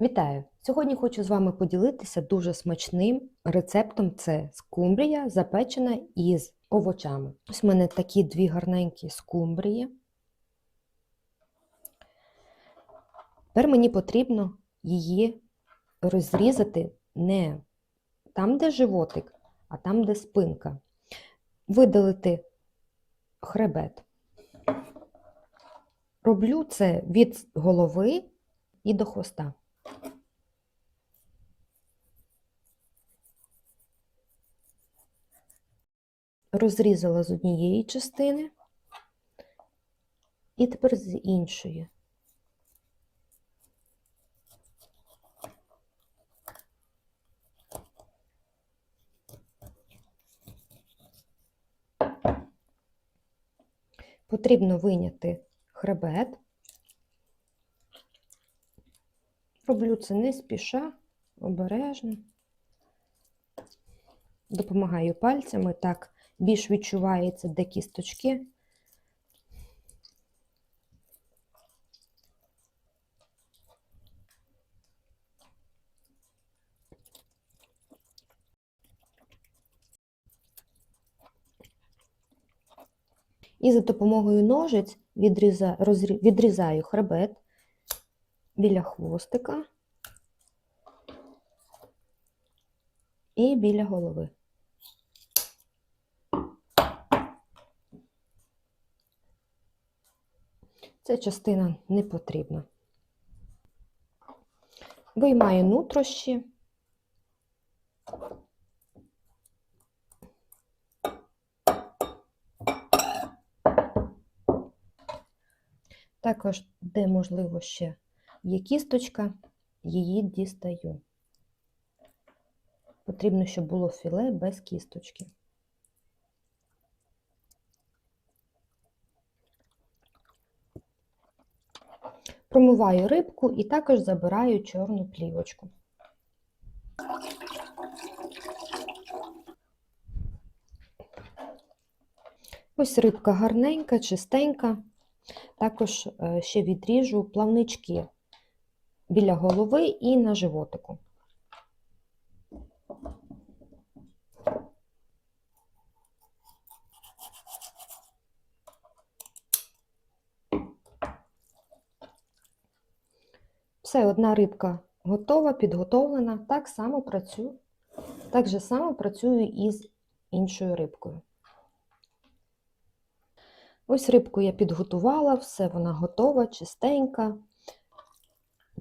Вітаю! Сьогодні хочу з вами поділитися дуже смачним рецептом. Це скумбрія, запечена із овочами. Ось у мене такі дві гарненькі скумбрії. Тепер мені потрібно її розрізати не там, де животик, а там, де спинка. Видалити хребет. Роблю це від голови і до хвоста. Розрізала з однієї частини і тепер з іншої. Потрібно виняти хребет. Роблю це не спіша, обережно. Допомагаю пальцями, так більш відчувається, де кісточки. І за допомогою ножиць відрізаю, розрі, відрізаю хребет біля хвостика і біля голови. Ця частина не потрібна. Виймаю нутрощі. Також, де можливо ще є кісточка, її дістаю. Потрібно, щоб було філе без кісточки. Промиваю рибку і також забираю чорну плівочку. Ось рибка гарненька, чистенька. Також е, ще відріжу плавнички біля голови і на животику. Все, одна рибка готова, підготовлена. Так само працюю, так же само працюю і іншою рибкою. Ось рибку я підготувала, все вона готова, чистенька.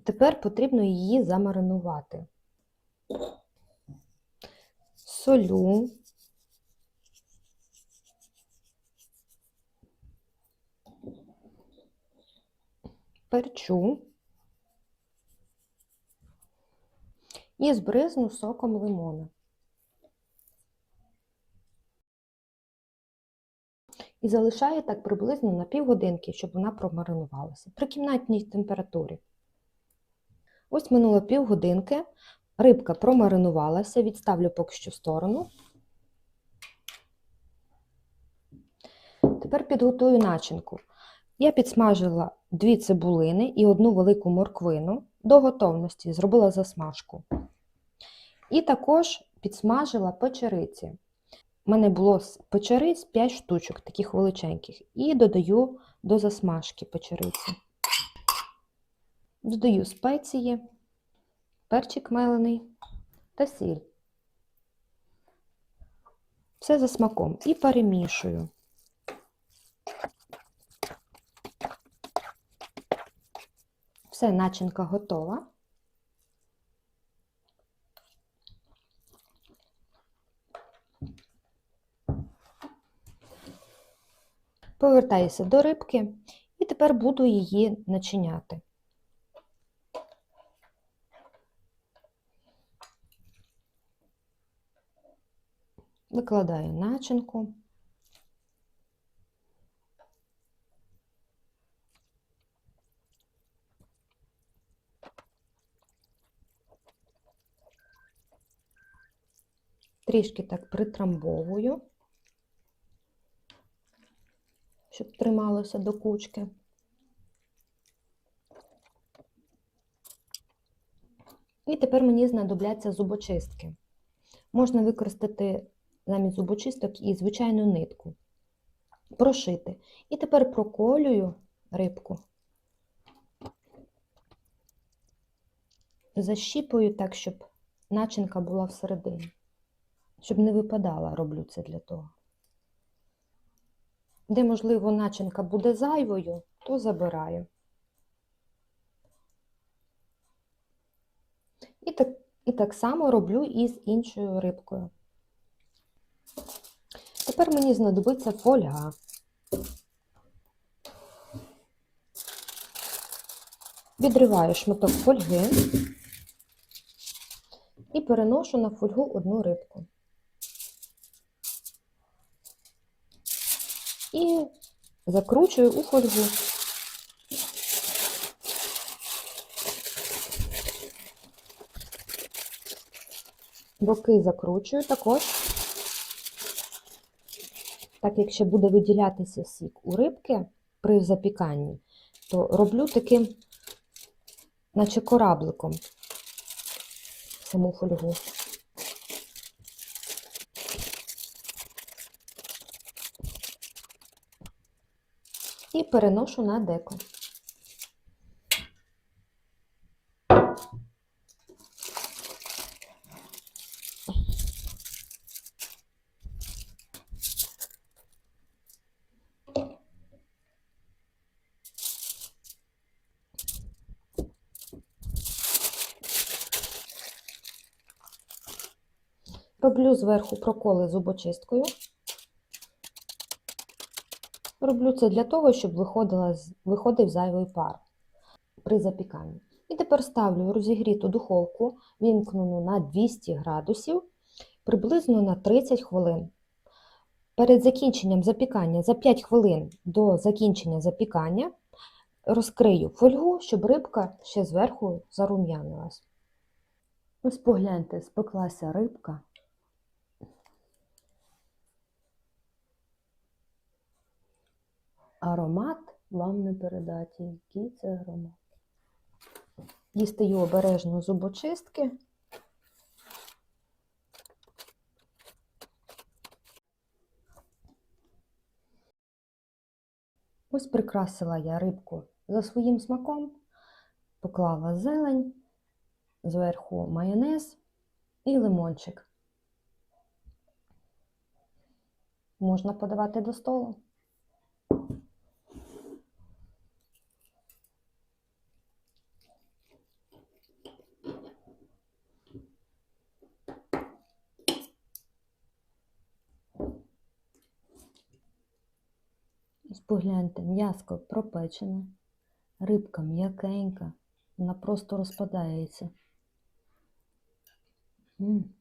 Тепер потрібно її замаринувати. Солю. Перчу і збризну соком лимона. І залишаю так приблизно на півгодинки, щоб вона промаринувалася при кімнатній температурі. Ось минуло півгодинки, рибка промаринувалася, відставлю поки що в сторону. Тепер підготую начинку. Я підсмажила дві цибулини і одну велику морквину до готовності, зробила засмажку. І також підсмажила печериці. У мене було печериць 5 штучок, таких величеньких, і додаю до засмажки печериці. Додаю спеції, перчик мелений та сіль. Все за смаком і перемішую. Все, начинка готова. Повертаюся до рибки і тепер буду її начиняти. Викладаю начинку. Трішки так притрамбовую. щоб трималося до кучки. І тепер мені знадобляться зубочистки. Можна використати замість зубочисток і звичайну нитку. Прошити. І тепер проколюю рибку. Защіпую так, щоб начинка була всередині. Щоб не випадала, роблю це для того. Де, можливо, начинка буде зайвою, то забираю. І так, і так само роблю і з іншою рибкою. Тепер мені знадобиться фольга. Відриваю шматок фольги і переношу на фольгу одну рибку. І закручую у фольгу. Боки закручую також. Так як ще буде виділятися сік у рибки при запіканні, то роблю таким, наче корабликом саму фольгу. І переношу на деко. Роблю зверху проколи зубочисткою. Роблю це для того, щоб виходила, виходив зайвий пар при запіканні. І тепер ставлю розігріту духовку, вімкнену на 200 градусів, приблизно на 30 хвилин. Перед закінченням запікання за 5 хвилин до закінчення запікання розкрию фольгу, щоб рибка ще зверху зарум'янилась. Ось погляньте, спеклася рибка. Аромат вам не передати. Який це аромат. Дістаю обережно зубочистки. Ось прикрасила я рибку за своїм смаком, поклала зелень, зверху майонез і лимончик. Можна подавати до столу. Ось погляньте, м'яско пропечене, рибка м'якенька, вона просто розпадається. М.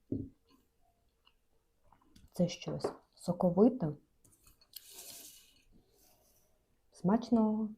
Це щось соковите. Смачного.